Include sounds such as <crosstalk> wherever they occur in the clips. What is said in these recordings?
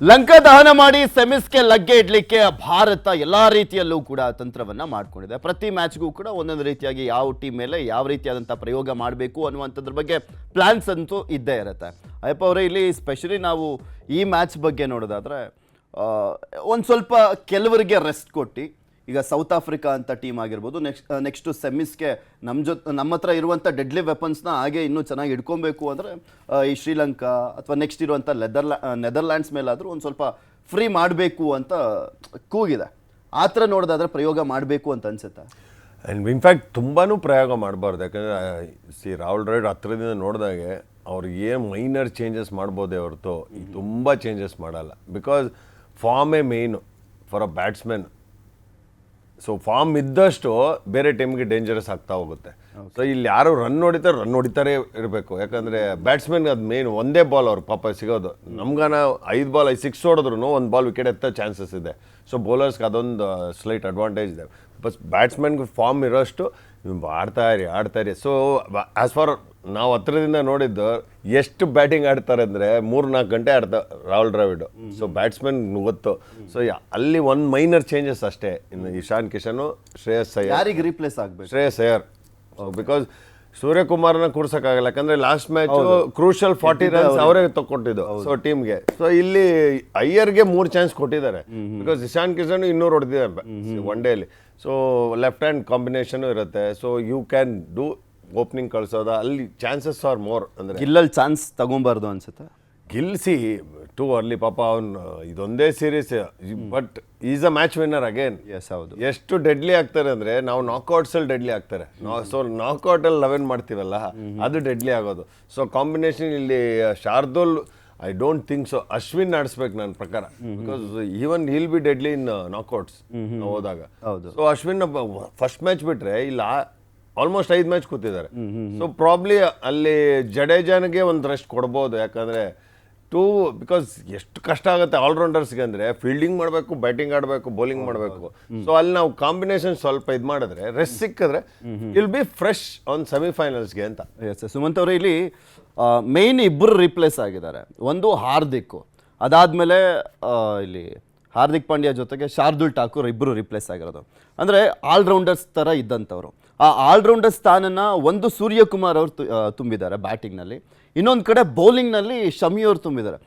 ಲಂಕಾ ದಹನ ಮಾಡಿ ಸೆಮಿಸ್ಗೆ ಲಗ್ಗೆ ಇಡಲಿಕ್ಕೆ ಭಾರತ ಎಲ್ಲ ರೀತಿಯಲ್ಲೂ ಕೂಡ ತಂತ್ರವನ್ನ ಮಾಡಿಕೊಂಡಿದೆ. ಪ್ರತಿ ಮ್ಯಾಚ್ಗೂ ಕೂಡ ಒಂದೊಂದು ರೀತಿಯಾಗಿ ಯಾವ ಟೀಮ್ ಮೇಲೆ ಯಾವ ರೀತಿಯಾದಂಥ ಪ್ರಯೋಗ ಮಾಡಬೇಕು ಅನ್ನುವಂಥದ್ರ ಬಗ್ಗೆ ಪ್ಲಾನ್ಸ್ ಅಂತೂ ಇದ್ದೇ ಇರುತ್ತೆ. ಅಯ್ಯಪ್ಪ ಅವರೇ, ಇಲ್ಲಿ ಸ್ಪೆಷಲಿ ನಾವು ಈ ಮ್ಯಾಚ್ ಬಗ್ಗೆ ನೋಡೋದಾದ್ರೆ ಒಂದು ಸ್ವಲ್ಪ ಕೆಲವರಿಗೆ ರೆಸ್ಟ್ ಕೊಟ್ಟು ಈಗ ಸೌತ್ ಆಫ್ರಿಕಾ ಅಂತ ಟೀಮ್ ಆಗಿರ್ಬೋದು. ನೆಕ್ಸ್ಟ್ ನೆಕ್ಸ್ಟು ಸೆಮಿಸ್ಗೆ ನಮ್ಮ ಜೊತೆ ನಮ್ಮ ಹತ್ರ ಇರುವಂಥ ಡೆಡ್ಲಿ ವೆಪನ್ಸ್ನ ಹಾಗೆ ಇನ್ನೂ ಚೆನ್ನಾಗಿ ಇಟ್ಕೊಬೇಕು ಅಂದರೆ ಈ ಶ್ರೀಲಂಕಾ ಅಥವಾ ನೆಕ್ಸ್ಟ್ ಇರುವಂಥ ಲೆದರ್ಲ್ಯಾ ನೆದರ್ಲ್ಯಾಂಡ್ಸ್ ಮೇಲಾದರೂ ಒಂದು ಸ್ವಲ್ಪ ಫ್ರೀ ಮಾಡಬೇಕು ಅಂತ ಕೂಗಿದೆ. ಆ ಥರ ನೋಡೋದಾದ್ರೆ ಪ್ರಯೋಗ ಮಾಡಬೇಕು ಅಂತ ಅನಿಸುತ್ತೆ? ಆ್ಯಂಡ್ ಇನ್ಫ್ಯಾಕ್ಟ್ ತುಂಬಾ ಪ್ರಯೋಗ ಮಾಡಬಾರ್ದು. ಯಾಕಂದರೆ ಸಿ ರಾಹುಲ್ ರೈಡ್ ಹತ್ರದಿಂದ ನೋಡಿದಾಗೆ ಅವ್ರು ಏನು ಮೈನರ್ ಚೇಂಜಸ್ ಮಾಡ್ಬೋದೇ ಹೊರತು ತುಂಬ ಚೇಂಜಸ್ ಮಾಡಲ್ಲ. Because ಫಾರ್ಮೇ main for a batsman so form ಇದ್ದಷ್ಟು ಬೇರೆ ಟೀಮ್ಗೆ ಡೇಂಜರಸ್ ಆಗ್ತಾ ಹೋಗುತ್ತೆ. ಸೊ ಇಲ್ಲಿ ಯಾರು ರನ್ ಹೊಡಿತಾರೆ ರನ್ ಹೊಡಿತಾರೆ ಇರಬೇಕು. ಯಾಕಂದರೆ ಬ್ಯಾಟ್ಸ್ಮನ್ ಅದು ಮೇನ್ ಒಂದೇ ಬಾಲ್ ಅವ್ರು, ಪಾಪ ಸಿಗೋದು. ನಮ್ಗಾನ ಐದು ಬಾಲ್ ಐದು ಸಿಕ್ಸ್ ಹೊಡೆದ್ರು ಒಂದು ಬಾಲ್ ವಿಕೆಟ್ ಎತ್ತ ಚಾನ್ಸಸ್ ಇದೆ. ಸೊ ಬೌಲರ್ಸ್ಗೆ ಅದೊಂದು ಸ್ಲೈಟ್ ಅಡ್ವಾಂಟೇಜ್ ಇದೆ. ಬಸ್ ಬ್ಯಾಟ್ಸ್ಮನ್ಗೆ ಫಾರ್ಮ್ ಇರೋಷ್ಟು ಆಡ್ತಾ ಇರಿ ಆಡ್ತಾ ಇರಿ. ಸೊ ಆ್ಯಸ್ ಫಾರ್ ನಾವು ಹತ್ರದಿಂದ ನೋಡಿದ್ದು ಎಷ್ಟು ಬ್ಯಾಟಿಂಗ್ ಆಡ್ತಾರೆ ಅಂದರೆ ಮೂರು ನಾಲ್ಕು ಗಂಟೆ ಆಡ್ತಾ ರಾಹುಲ್ ದ್ರಾವಿಡ್. ಸೊ ಬ್ಯಾಟ್ಸ್ಮನ್ ಗೊತ್ತು ಸೊ ಅಲ್ಲಿ ಒಂದು ಮೈನರ್ ಚೇಂಜಸ್ ಅಷ್ಟೇ. ಇನ್ನು ಇಶಾನ್ ಕಿಶನು ಶ್ರೇಯಸ್ ಅಯ್ಯರ್. ಯಾರಿಗೆ ರೀಪ್ಲೇಸ್ ಆಗಬೇಕು? ಶ್ರೇಯಸ್ ಅಯ್ಯರ್. ಬಿಕಾಸ್ ಸೂರ್ಯಕುಮಾರ್ನ ಕೂರ್ಸೋಕ್ಕಾಗಲ್ಲ. ಯಾಕಂದ್ರೆ last match crucial forty runs ಅವರೇ. ತಗೊಟ್ಟಿದ್ದು ಸೊ ಟೀಮ್ಗೆ ಸೊ ಇಲ್ಲಿ ಅಯ್ಯರ್ಗೆ ಮೂರು ಚಾನ್ಸ್ ಕೊಟ್ಟಿದ್ದಾರೆ. ಬಿಕಾಸ್ ಇಶಾನ್ ಕಿಶನ್ ಇನ್ನೂರು ಹೊಡೆದಿದ್ದಾರೆ. ಒನ್ ಡೇಲಿ ಸೊ ಲೆಫ್ಟ್ ಹ್ಯಾಂಡ್ ಕಾಂಬಿನೇಷನ್ ಇರುತ್ತೆ. So you can do opening ಕಳಿಸೋದ ಅಲ್ಲಿ ಚಾನ್ಸಸ್ ಆರ್ ಮೋರ್ ಅಂದ್ರೆ ಗಿಲ್ಲಲ್ಲಿ ಚಾನ್ಸ್ ತಗೊಂಬಾರ್ದು ಅನ್ಸುತ್ತೆ. ಗಿಲ್ಸಿ ಟೂ ಅರ್ಲಿ ಪಾಪ ಅವನು ಇದೊಂದೇ series but is a match winner again yes ಹೌದು. ಎಷ್ಟು ಡೆಡ್ಲಿ ಆಗ್ತಾರೆ ಅಂದ್ರೆ ನಾವು ನಾಕ್ಔಟ್ಸ್ ಅಲ್ಲಿ ಡೆಡ್ಲಿ ಆಗ್ತಾರೆ. ಸೊ ನಾಕ್ಔಟ್ ಅಲ್ಲಿ ಲೆವೆನ್ ಮಾಡ್ತೀವಲ್ಲ ಅದು ಡೆಡ್ಲಿ ಆಗೋದು. ಸೊ ಕಾಂಬಿನೇಷನ್ ಇಲ್ಲಿ Shardul I don't think so Ashwin ಆಡಿಸ್ಬೇಕು ನನ್ನ ಪ್ರಕಾರ. Because even he'll be deadly in knockouts ಹೋದಾಗ. ಹೌದು. ಸೊ ಅಶ್ವಿನ್ ಫಸ್ಟ್ ಮ್ಯಾಚ್ ಬಿಟ್ರೆ ಇಲ್ಲ ಆಲ್ಮೋಸ್ಟ್ ಐದು ಮ್ಯಾಚ್ ಕೂತಿದ್ದಾರೆ. ಸೊ ಪ್ರಾಬ್ಲಿ ಅಲ್ಲಿ ಜಡೇಜಾನಿಗೆ ಒಂದು ರೆಸ್ಟ್ ಕೊಡ್ಬೋದು. ಯಾಕಂದ್ರೆ ಟೂ ಬಿಕಾಸ್ ಎಷ್ಟು ಕಷ್ಟ ಆಗುತ್ತೆ ಆಲ್ರೌಂಡರ್ಸ್ಗೆ ಅಂದರೆ ಫೀಲ್ಡಿಂಗ್ ಮಾಡಬೇಕು ಬ್ಯಾಟಿಂಗ್ ಆಡಬೇಕು ಬೌಲಿಂಗ್ ಮಾಡಬೇಕು. ಸೊ ಅಲ್ಲಿ ನಾವು ಕಾಂಬಿನೇಷನ್ ಸ್ವಲ್ಪ ಇದು ಮಾಡಿದ್ರೆ ರೆಸ್ಟ್ ಸಿಕ್ಕಿದ್ರೆ ಇಲ್ ಬಿ ಫ್ರೆಶ್ ಆನ್ ಸೆಮಿಫೈನಲ್ಸ್ಗೆ ಅಂತ. ಎಸ್ ಸುಮಂತ್ ಅವರು ಇಲ್ಲಿ ಮೇನ್ ಇಬ್ಬರು ರಿಪ್ಲೇಸ್ ಆಗಿದ್ದಾರೆ. ಒಂದು ಹಾರ್ದಿಕ್ ಅದಾದಮೇಲೆ ಇಲ್ಲಿ ಹಾರ್ದಿಕ್ ಪಾಂಡ್ಯ ಜೊತೆಗೆ ಶಾರ್ದುಲ್ ಠಾಕೂರ್ ಇಬ್ಬರು ರಿಪ್ಲೇಸ್ ಆಗಿರೋದು. ಅಂದರೆ ಆಲ್ರೌಂಡರ್ಸ್ ಥರ ಇದ್ದಂಥವ್ರು. ಆ ಆಲ್ರೌಂಡರ್ ಸ್ಥಾನನ ಒಂದು ಸೂರ್ಯಕುಮಾರ್ ಅವರು ತುಂಬಿದ್ದಾರೆ ಬ್ಯಾಟಿಂಗ್ನಲ್ಲಿ ಇನ್ನೊಂದು ಕಡೆ ಬೌಲಿಂಗ್ನಲ್ಲಿ ಶಮಿ ಅವರು ತುಂಬಿದ್ದಾರೆ.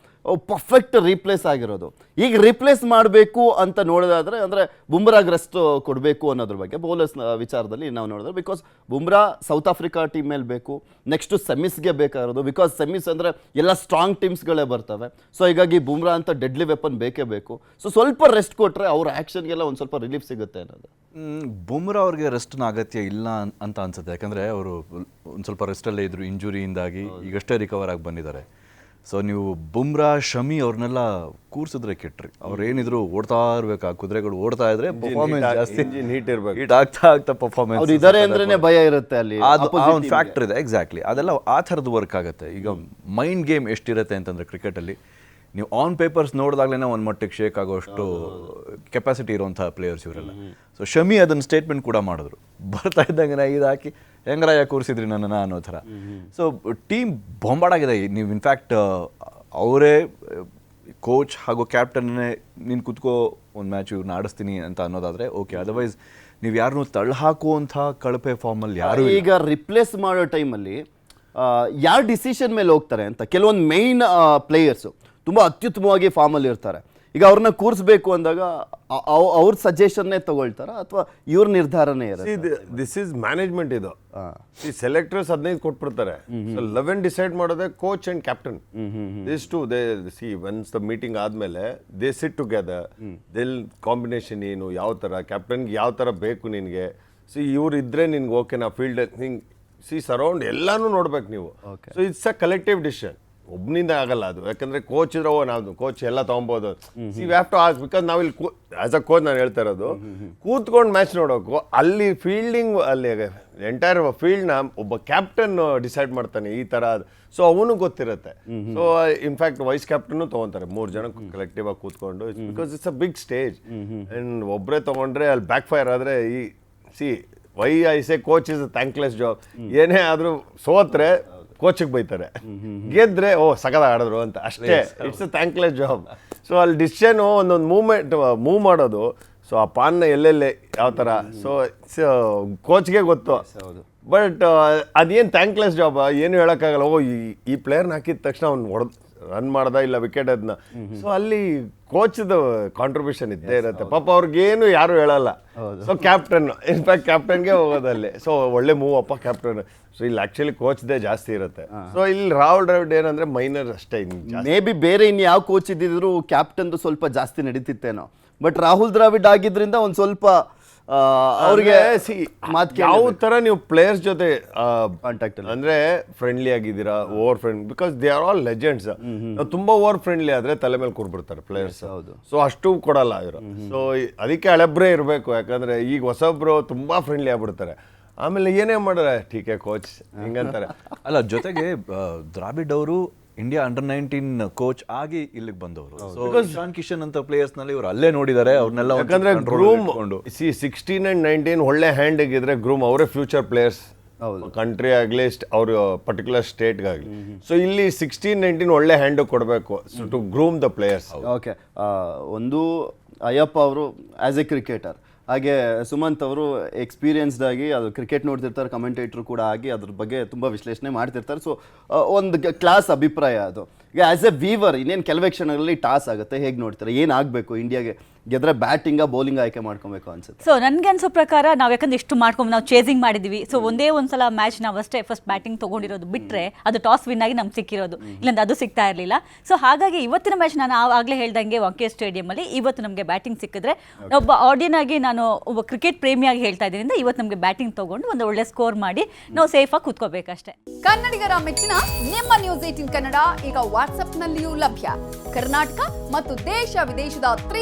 ಪರ್ಫೆಕ್ಟ್ ರೀಪ್ಲೇಸ್ ಆಗಿರೋದು. ಈಗ ರೀಪ್ಲೇಸ್ ಮಾಡಬೇಕು ಅಂತ ನೋಡೋದಾದರೆ ಅಂದರೆ ಬುಮ್ರಾಗ್ ರೆಸ್ಟ್ ಕೊಡಬೇಕು ಅನ್ನೋದ್ರ ಬಗ್ಗೆ ಬೌಲರ್ಸ್ ವಿಚಾರದಲ್ಲಿ ನಾವು ನೋಡಿದ್ರೆ because Bumrah South Africa team ಮೇಲೆ ಬೇಕು ನೆಕ್ಸ್ಟು ಸೆಮಿಸ್ಗೆ ಬೇಕಾಗಿರೋದು ಬಿಕಾಸ್ ಸೆಮಿಸ್ ಅಂದರೆ ಎಲ್ಲ ಸ್ಟ್ರಾಂಗ್ ಟೀಮ್ಸ್ಗಳೇ ಬರ್ತವೆ. ಸೊ ಹೀಗಾಗಿ ಬುಮ್ರಾ ಅಂತ ಡೆಡ್ಲಿ ವೆಪನ್ ಬೇಕೇ ಬೇಕು. ಸೊ ಸ್ವಲ್ಪ ರೆಸ್ಟ್ ಕೊಟ್ಟರೆ ಅವ್ರ ಆ್ಯಕ್ಷನ್ಗೆಲ್ಲ ಒಂದು ಸ್ವಲ್ಪ ರಿಲೀಫ್ ಸಿಗುತ್ತೆ ಅನ್ನೋದು. ಬುಮ್ರಾ ಅವ್ರಿಗೆ ರೆಸ್ಟ್ನ ಅಗತ್ಯ ಇಲ್ಲ ಅಂತ ಅನ್ಸುತ್ತೆ. ಯಾಕಂದರೆ ಅವರು ಒಂದು ಸ್ವಲ್ಪ ರೆಸ್ಟಲ್ಲೇ ಇದ್ರು ಇಂಜುರಿಯಿಂದಾಗಿ ಈಗಷ್ಟೇ ರಿಕವರ್ ಆಗಿ ಬಂದಿದ್ದಾರೆ. ಸೊ ನೀವು ಬುಮ್ರಾ ಶಮಿ ಅವ್ರನ್ನೆಲ್ಲ ಕೂರ್ಸಿದ್ರೆ ಕೆಟ್ಟ್ರಿ. ಅವ್ರೇನಿದ್ರು ಓಡ್ತಾ ಇರ್ಬೇಕು. ಆ ಕುದುರೆಗಳು ಓಡ್ತಾ ಇದ್ರೆ ಪರ್ಫಾರ್ಮೆನ್ಸ್ ಜಾಸ್ತಿ. ಹೀಟ್ ಇರ್ಬೇಕು. ಹೀಟ್ ಆಗ್ತಾ ಆಗ್ತಾ ಪರ್ಫಾರ್ಮೆನ್ಸ್ ಅವ್ರು ಅಂದ್ರೇನೆ ಭಯ ಇರುತ್ತೆ ಅಲ್ಲಿ. ಅದು ಒಂದು ಫ್ಯಾಕ್ಟರ್ ಇದೆ. ಎಕ್ಸಾಕ್ಟ್ಲಿ ಅದೆಲ್ಲ ಆ ಥರದ್ದು ವರ್ಕ್ ಆಗುತ್ತೆ. ಈಗ ಮೈಂಡ್ ಗೇಮ್ ಎಷ್ಟಿರುತ್ತೆ ಅಂತಂದ್ರೆ ಕ್ರಿಕೆಟಲ್ಲಿ ನೀವು ಆನ್ ಪೇಪರ್ಸ್ ನೋಡಿದಾಗಲೇ ಒಂದು ಮಟ್ಟಿಗೆ ಶೇಕ್ ಆಗೋಷ್ಟು ಕೆಪಾಸಿಟಿ ಇರುವಂತಹ ಪ್ಲೇಯರ್ಸ್ ಇವರೆಲ್ಲ. ಸೊ ಶಮಿ ಅದನ್ನ ಸ್ಟೇಟ್ಮೆಂಟ್ ಕೂಡ ಮಾಡಿದ್ರು. ಬರ್ತಾ ಇದ್ದಂಗೆ ಇದಾಕಿ ಇದು ಹಾಕಿ ಹೆಂಗ್ರಾಯ ಕೂರಿಸಿದ್ರಿ ನನ್ನನ್ನು ಅನ್ನೋ ಥರ. ಸೊ ಟೀಮ್ ಬೊಂಬಾಡಾಗಿದೆ. ನೀವು ಇನ್ಫ್ಯಾಕ್ಟ್ ಅವರೇ ಕೋಚ್ ಹಾಗೂ ಕ್ಯಾಪ್ಟನ್ನೇ ನೀನು ಕುತ್ಕೋ, ಒಂದು ಮ್ಯಾಚ್ ಇವ್ರನ್ನ ಆಡಿಸ್ತೀನಿ ಅಂತ ಅನ್ನೋದಾದರೆ ಓಕೆ ಅದರ್ವೈಸ್ ನೀವು ಯಾರನ್ನೂ ತಳ್ಳ ಹಾಕುವಂಥ ಕಳಪೆ ಫಾರ್ಮಲ್ಲಿ ಯಾರು ಈಗ ರಿಪ್ಲೇಸ್ ಮಾಡೋ ಟೈಮಲ್ಲಿ ಯಾರು ಡಿಸಿಷನ್ ಮೇಲೆ ಹೋಗ್ತಾರೆ ಅಂತ, ಕೆಲವೊಂದು ಮೇಯ್ನ್ ಪ್ಲೇಯರ್ಸು ತುಂಬ ಅತ್ಯುತ್ತಮವಾಗಿ ಫಾರ್ಮಲ್ಲಿ ಇರ್ತಾರೆ. ಈಗ ಅವ್ರನ್ನ ಕೂರಿಸ್ಬೇಕು ಅಂದಾಗ ಅವ್ರ ಸಜೆಷನ್ನೇ ತಗೊಳ್ತಾರ? ಅಥವಾ ಇವ್ರ ನಿರ್ಧಾರನೇ ಇರುತ್ತೆ? ದಿಸ್ ಇಸ್ ಮ್ಯಾನೇಜ್ಮೆಂಟ್ ಇದು. ಈ ಸೆಲೆಕ್ಟರ್ಸ್ ಹದಿನೈದು ಕೊಟ್ಬಿಡ್ತಾರೆ. ಲೆವೆನ್ ಡಿಸೈಡ್ ಮಾಡೋದೇ coach and captain this two they see once the meeting ಆದ್ಮೇಲೆ they sit together they'll combination ಏನು ಯಾವ ಥರ ಕ್ಯಾಪ್ಟನ್ಗೆ ಯಾವ ಥರ ಬೇಕು ನಿನಗೆ? ಸಿ ಇವ್ರು ಇದ್ರೆ ನಿನ್ಗೆ ಓಕೆನಾ ಫೀಲ್ಡ್ ಹಿಂಗೆ ಸಿ ಸರೌಂಡ್ ಎಲ್ಲಾನು ನೋಡ್ಬೇಕು ನೀವು. So it's a collective decision ಒಬ್ಬನಿಂದ ಆಗಲ್ಲ ಅದು. ಯಾಕಂದ್ರೆ ಕೋಚ್ ಇದ್ರೆ, ಓ, ನಾವು ಕೋಚ್ ಎಲ್ಲ ತೊಗೊಬೋದು. See have to as because ನಾವಿಲ್ಲಿ ಆಸ್ ಅ ಕೋಚ್ ನಾನು ಹೇಳ್ತಾ ಇರೋದು, ಕೂತ್ಕೊಂಡು ಮ್ಯಾಚ್ ನೋಡೋಕು, ಅಲ್ಲಿ ಫೀಲ್ಡಿಂಗ್ ಅಲ್ಲಿ ಎಂಟೈರ್ ಫೀಲ್ಡ್ನ ಒಬ್ಬ ಕ್ಯಾಪ್ಟನ್ ಡಿಸೈಡ್ ಮಾಡ್ತಾನೆ ಈ ಥರ ಸೊ ಅವನು ಗೊತ್ತಿರುತ್ತೆ. ಸೊ ಇನ್ಫ್ಯಾಕ್ಟ್ ವೈಸ್ ಕ್ಯಾಪ್ಟನ್ನು ತೊಗೊತಾರೆ. ಮೂರು ಜನ ಕಲೆಕ್ಟಿವ್ ಆಗಿ ಕೂತ್ಕೊಂಡು because it's a big stage and ಒಬ್ಬರೇ ತೊಗೊಂಡ್ರೆ ಅಲ್ಲಿ ಬ್ಯಾಕ್ ಫೈರ್ ಆದರೆ ಈ see why I say coach is thankless job ಏನೇ ಆದರೂ ಸೋತ್ರೆ ಕೋಚಿಗೆ ಬೈತಾರೆ. ಗೆದ್ರೆ ಓ ಸಗದ ಆಡಿದ್ರು ಅಂತ. ಅಷ್ಟೇ it's a thankless job so ಅಲ್ಲಿ ಡಿಸಿಷನು ಒಂದೊಂದು ಮೂವ್ಮೆಂಟ್ ಮೂವ್ ಮಾಡೋದು ಸೊ ಆ ಪಾನ್ನ ಎಲ್ಲೆಲ್ಲಿ ಯಾವ ಥರ ಸೊ ಕೋಚ್ಗೆ ಗೊತ್ತು. ಹೌದು. ಬಟ್ ಅದೇನು ಥ್ಯಾಂಕ್ಲೆಸ್ ಜಾಬ್ ಏನು ಹೇಳೋಕ್ಕಾಗಲ್ಲ. ಓ ಈ ಈ ಪ್ಲೇಯರ್ನ ಹಾಕಿದ ತಕ್ಷಣ ಅವ್ನು ಹೊಡೆದ್ ರನ್ ಮಾಡ್ದ ಇಲ್ಲ ವಿಕೆಟ್ ಅದನ್ನ ಸೊ ಅಲ್ಲಿ ಕೋಚ್ದು ಕಾಂಟ್ರಿಬ್ಯೂಷನ್ ಇದ್ದೇ ಇರುತ್ತೆ. ಪಾಪ ಅವ್ರಿಗೇನು ಯಾರು ಹೇಳಲ್ಲ. ಸೊ ಕ್ಯಾಪ್ಟನ್ ಇನ್ಫ್ಯಾಕ್ಟ್ ಕ್ಯಾಪ್ಟನ್ಗೆ ಹೋಗೋದಲ್ಲಿ ಸೊ ಒಳ್ಳೆ ಮೂವ್ ಅಪ್ಪ ಕ್ಯಾಪ್ಟನ್ ಸೊ ಇಲ್ಲಿ ಆಕ್ಚುಲಿ ಕೋಚ್ದೇ ಜಾಸ್ತಿ ಇರುತ್ತೆ. ಸೊ ಇಲ್ಲಿ ರಾಹುಲ್ ದ್ರಾವಿಡ್ ಏನಂದ್ರೆ ಮೈನರ್ ಅಷ್ಟೇ ಮೇ ಬಿ ಬೇರೆ ಇನ್ ಯಾವ ಕೋಚ್ ಇದ್ದಿದ್ರು ಕ್ಯಾಪ್ಟನ್ದು ಸ್ವಲ್ಪ ಜಾಸ್ತಿ ನಡೀತಿತ್ತೇನೋ. ಬಟ್ ರಾಹುಲ್ ದ್ರಾವಿಡ್ ಆಗಿದ್ರಿಂದ ಒಂದು ಸ್ವಲ್ಪ ಅವ್ರಿಗೆ ಸಿ ಮಾತು ಯಾವ ತರ ನೀವು ಪ್ಲೇಯರ್ಸ್ ಜೊತೆ ಕಾಂಟ್ಯಾಕ್ಟ್. ಅಂದ್ರೆ ಫ್ರೆಂಡ್ಲಿ ಆಗಿದ್ದೀರಾ over friend because they are all legends ನಾವು ತುಂಬಾ ಓವರ್ ಫ್ರೆಂಡ್ಲಿ ಆದ್ರೆ ತಲೆ ಮೇಲೆ ಕೂರ್ಬಿಡ್ತಾರೆ ಪ್ಲೇಯರ್ಸ್ ಹೌದು. ಸೊ ಅಷ್ಟು ಕೊಡಲ್ಲ ಇವರು. ಸೊ ಅದಕ್ಕೆ ಹಳೆಬ್ರೇ ಇರಬೇಕು. ಯಾಕಂದ್ರೆ ಈಗ ಹೊಸಬ್ರು ತುಂಬಾ ಫ್ರೆಂಡ್ಲಿ ಆಗ್ಬಿಡ್ತಾರೆ. ಆಮೇಲೆ ಏನೇ ಮಾಡಿದ್ರೆ ಟೀಕೆ ಕೋಚ್ ಹಿಂಗಂತಾರೆ. <laughs> ಅಲ್ಲ ಜೊತೆಗೆ ದ್ರಾವಿಡ್ ಅವರು ಇಂಡಿಯಾ ಅಂಡರ್ ನೈನ್ಟೀನ್ ಕೋಚ್ ಆಗಿ ಇಲ್ಲಿಗೆ ಬಂದವರು. ಸೊ ಇಶಾನ್ ಕಿಶನ್ ಅಂತ ಪ್ಲೇಯರ್ಸ್ನಲ್ಲಿ ಇವರು ಅಲ್ಲೇ ನೋಡಿದ್ದಾರೆ ಅವ್ರನ್ನೆಲ್ಲ ಯಾಕಂದ್ರೆ groom. See sixteen and nineteen ಒಳ್ಳೆ ಹ್ಯಾಂಡ್ ಆಗಿದ್ರೆ ಗ್ರೂಮ್ ಅವರೇ ಫ್ಯೂಚರ್ ಪ್ಲೇಯರ್ಸ್ ಕಂಟ್ರಿ ಆಗಲಿ ಅವ್ರ ಪರ್ಟಿಕ್ಯುಲರ್ ಸ್ಟೇಟ್ಗಾಗಲಿ ಸೊ ಇಲ್ಲಿ ಸಿಕ್ಸ್ಟೀನ್ ನೈನ್ಟೀನ್ ಒಳ್ಳೆ ಹ್ಯಾಂಡ್ ಕೊಡಬೇಕು to groom the players okay ಒಂದು ಅಯ್ಯಪ್ಪ ಅವರು ಆಸ್ ಎ ಕ್ರಿಕೆಟರ್ ಹಾಗೆ ಸುಮಂತ್ ಅವರು ಎಕ್ಸ್ಪೀರಿಯನ್ಸ್ಡ್ ಆಗಿ ಅದು ಕ್ರಿಕೆಟ್ ನೋಡ್ತಿರ್ತಾರೆ ಕಮೆಂಟೇಟ್ರು ಕೂಡ ಆಗಿ ಅದ್ರ ಬಗ್ಗೆ ತುಂಬ ವಿಶ್ಲೇಷಣೆ ಮಾಡ್ತಿರ್ತಾರೆ. ಸೊ ಒಂದು ಕ್ಲಾಸ್ ಅಭಿಪ್ರಾಯ ಅದು. ಈಗ ಆ್ಯಸ್ ಎ ವೀವರ್ ಇನ್ನೇನು ಕೆಲವೇ ಕ್ಷಣಗಳಲ್ಲಿ ಟಾಸ್ ಆಗುತ್ತೆ, ಹೇಗೆ ನೋಡ್ತಾರೆ ಏನಾಗಬೇಕು ಇಂಡಿಯಾಗೆ ಗೆದ್ರೆ ಬ್ಯಾಟಿಂಗ ಬೌಲಿಂಗ್ ಆಯ್ಕೆ ಮಾಡ್ಕೊಬೇಕು ಅನ್ಸುತ್ತೆ. ಸೊ ನನ್ಗೆ ಅನ್ಸೋ ಪ್ರಕಾರ ನಾವು ಯಾಕಂದ್ರೆ ಇಷ್ಟು ಮಾಡ್ಕೊಂಡು ನಾವು ಚೇಸಿಂಗ್ ಮಾಡಿದ್ವಿ. ಸೊ ಒಂದೇ ಒಂದ್ಸಲ ಮ್ಯಾಚ್ ನಾವು ಅಷ್ಟೇ ಫಸ್ಟ್ ಬ್ಯಾಟಿಂಗ್ ತಗೊಂಡಿರೋದು ಬಿಟ್ರೆ ಅದು ಟಾಸ್ ವಿನ್ ಆಗಿ ನಮ್ಗೆ ಸಿಕ್ಕಿರೋದು. ಇಲ್ಲಂದ್ರೆ ಅದು ಸಿಗ್ತಾ ಇರಲಿಲ್ಲ. ಸೊ ಹಾಗಾಗಿ ಇವತ್ತಿನ ಮ್ಯಾಚ್ ನಾನು ಆಗ್ಲೇ ಹೇಳ್ದಂಗೆ ವಾಂಕೆ ಸ್ಟೇಡಿಯಂ ಅಲ್ಲಿ ಇವತ್ತು ನಮಗೆ ಬ್ಯಾಟಿಂಗ್ ಸಿಕ್ಕಿದ್ರೆ ಒಬ್ಬ ಆಡಿಯನ್ ಆಗಿ ನಾನು ಒಬ್ಬ ಕ್ರಿಕೆಟ್ ಪ್ರೇಮಿಯಾಗಿ ಹೇಳ್ತಾ ಇದ್ದೀನಿ ಇವತ್ತು ನಮಗೆ ಬ್ಯಾಟಿಂಗ್ ತಗೊಂಡು ಒಂದು ಒಳ್ಳೆ ಸ್ಕೋರ್ ಮಾಡಿ ನಾವು ಸೇಫಾಗಿ ಕೂತ್ಕೋಬೇಕಷ್ಟೇ. ಕನ್ನಡಿಗರ ಮೆಚ್ಚಿನ ನಿಮ್ಮ ನ್ಯೂಸ್ ಏಟಿನ್ ಕನ್ನಡ ಈಗ ವಾಟ್ಸ್ಆಪ್ನಲ್ಲಿಯೂ ಲಭ್ಯ. ಕರ್ನಾಟಕ ಮತ್ತು ದೇಶ ವಿದೇಶದ ತ್ರೀ